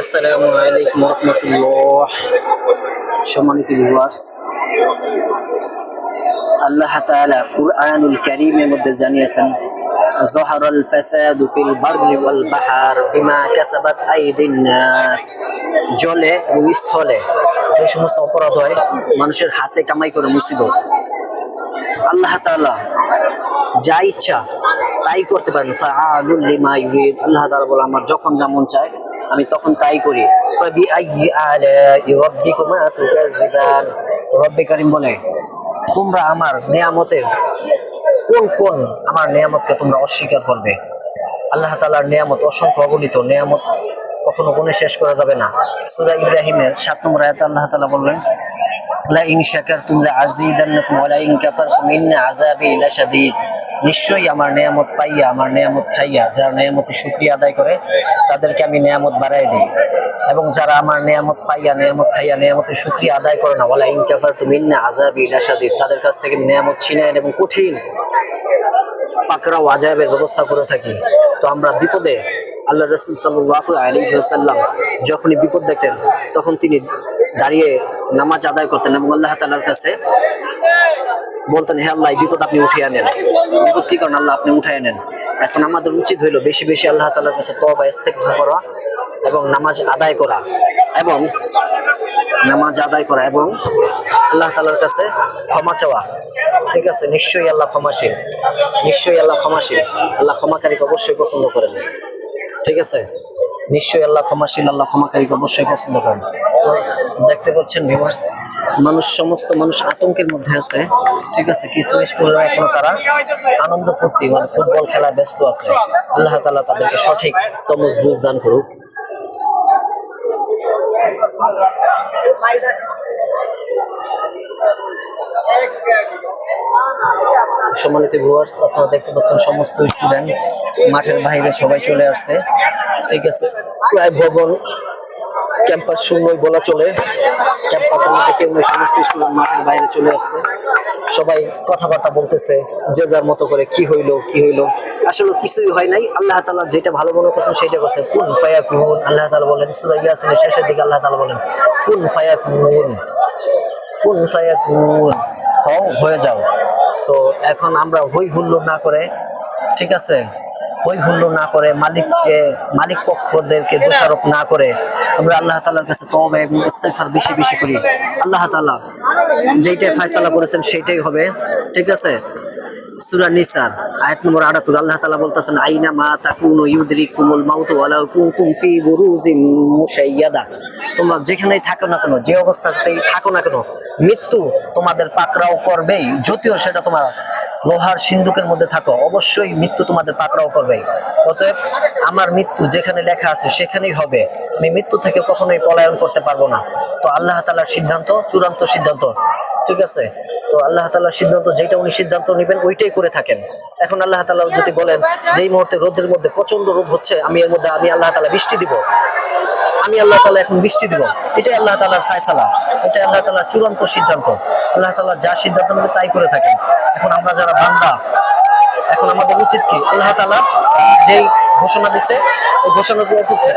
আসসালামু আলাইকুম রহমতুল্লাহ সম্মানিত ভিউয়ার্স আল্লাহ তাআলা কুরআনুল কারীমের মধ্যে জানিয়েছেন ظهر الفساد في البر والبحر بما كسبت أيدي الناس জলে এবং স্থলে যে সমস্ত অপরাধ হয় মানুষের হাতে কামাই করে মুসিবত আল্লাহ তাআলা যা ইচ্ছা তাই করতে পারেন। আল্লাহ তাআলা বলে, আমার যখন যেমন চায়, আমি তখন তাই করি। ফাবি বলে, তোমরা আমার নিয়ামতের কোন কোন আমার নিয়ামতকে তোমরা অস্বীকার করবে? আল্লাহ তাআলার নিয়ামত অসংখ্য অগণিত নিয়ামত কখনো গুণে শেষ করা যাবে না। সূরা ইব্রাহিমের 7 নম্বর আয়াতে আল্লাহ তাআলা বললেন, লা ইন শাকারতুম লা আযীদান্নাকুম ওয়া ইন কাফারতুম ইন্না আযাবি লাশাদীদ। নিশ্চয়ই আমার নিয়ামত পাইয়া, আমার নিয়ামত খাইয়া, যারা নিয়ামতের শুকরিয়া আদায় করে, তাদেরকে আমি নিয়ামত বাড়াই দিই। এবং যারা আমার নিয়ামত পাইয়া, নিয়ামত খাইয়া নিয়ামতের শুকরিয়া আদায় করে না ওয়ালা ইন কাফারতুম ইন্না আযাবি লাশাদীদ, তাদের কাছ থেকে নিয়ামত ছিনায় এবং কঠিন। পাকড়াও আজাবের ব্যবস্থা করে থাকি। তো আমরা বিপদে আল্লাহ রসুল সাল্লাহ আলী সাল্লাম যখনই বিপদ দেখতেন, তখন তিনি দাঁড়িয়ে নামাজ আদায় করতেন এবং আল্লাহ তালার কাছে বলতেন, হে আল্লাহ বিপদ আপনি উঠিয়ে আনেন। বিপদ কি করেন আল্লাহ আপনি উঠিয়ে আনেন। এখন আমাদের উচিত হইল বেশি বেশি আল্লাহ তালার কাছে তবা ইস্তেগফার করা এবং নামাজ আদায় করা এবং নামাজ আদায় করা এবং আল্লাহ তালার কাছে ক্ষমা চাওয়া। ঠিক আছে? নিশ্চয়ই আল্লাহ ক্ষমাশীল। নিশ্চয়ই আল্লাহ ক্ষমাশীল। আল্লাহ ক্ষমাকারীকে অবশ্যই পছন্দ করেন। ঠিক আছে? নিশ্চয়ই আল্লাহ ক্ষমাশীল, আল্লাহ ক্ষমাকারীকে অবশ্যই পছন্দ করেন। দেখতে পাচ্ছেন ভিউয়ার্স মানুষ, সমস্ত মানুষ আতঙ্কের মধ্যে আছে। ঠিক আছে, কিছু স্টুডেন্ট এখনও তারা আনন্দ ফুর্তি মানে ফুটবল খেলা ব্যস্ত আছে। আল্লাহ তাআলা তাদেরকে সঠিক সমজ বুঝ দান করুক। সম্মানিত ভিউয়ার্স আপনারা দেখতে পাচ্ছেন সমস্ত স্টুডেন্ট। মাঠের বাইরে সবাই চলে আসছে। ঠিক আছে, প্রায় ভবন ক্যাম্পাস শূন্যই বলা চলে। ক্যাম্পাসের মধ্যে কেউ নেই, সমস্ত স্টুডেন্ট মাঠের বাইরে চলে আসছে। সবাই কথাবার্তা বলতেছে যে যার মতো করে কি হইল কি হইল। আসলে কিছুই হয় নাই। আল্লাহ তালা যেটা ভালো মনে করছেন সেটা করছে। কোন কুন ফায়াকুন আল্লাহ তালা বলেন সূরা ইয়াসিনের শেষের দিকে আল্লাহ তালা বলেন কুন ফায়াকুন কুন ফায়াকুন। হও হয়ে যাও। তো এখন আমরা হই হুল্লোড় না করে ঠিক আছে? হুল্লোড় না করে, মালিককে, মালিক পক্ষদেরকে দোষারোপ না করে, আমরা আল্লাহ তাআলার কাছে তওবা এবং ইস্তেগফার বেশি বেশি করি। আল্লাহ তাআলা যেইটাই ফায়সালা করেছেন সেইটাই হবে। ঠিক আছে? সূরা আয়াত নম্বর 78 আল্লাহ বলতেছেন ইউদরিকুমুল মাউতু বুরুজিম মুশাইয়াদা। তোমরা যেখানেই থাকো না কেন, যে অবস্থাতেই থাকো না কেন, মৃত্যু তোমাদের পাকড়াও করবেই, যদিও সেটা তোমার লোহার সিন্ধুকের মধ্যে থাকো। অবশ্যই মৃত্যু তোমাদের পাকড়াও করবে। অতএব আমার মৃত্যু যেখানে লেখা আছে সেখানেই হবে। আমি মৃত্যু থেকে কখনোই পলায়ন করতে পারব না। তো আল্লাহ তালার সিদ্ধান্ত, চূড়ান্ত সিদ্ধান্ত। ঠিক আছে? তো আল্লাহ তাআলার সিদ্ধান্ত যেটা উনি সিদ্ধান্ত নেবেন, ওইটাই করে থাকেন। এখন আল্লাহ তাআলা যদি বলেন যে এই মুহূর্তে রোদের মধ্যে প্রচণ্ড রোদ হচ্ছে, আমি এর মধ্যে, আমি আল্লাহ তালা বৃষ্টি দিব। আমি আল্লাহ তালা এখন বৃষ্টি দিব। এটাই আল্লাহ তাআলার ফায়সালা। এটাই আল্লাহ তাআলার চূড়ান্ত সিদ্ধান্ত। আল্লাহ তাআলা যা সিদ্ধান্ত নেবে, তাই করে থাকেন। এখন আমরা যারা বান্দা, এখন আমাদের উচিত কি? আল্লাহ তালা যেই ঘোষণা দিছে, ওই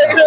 থাকা।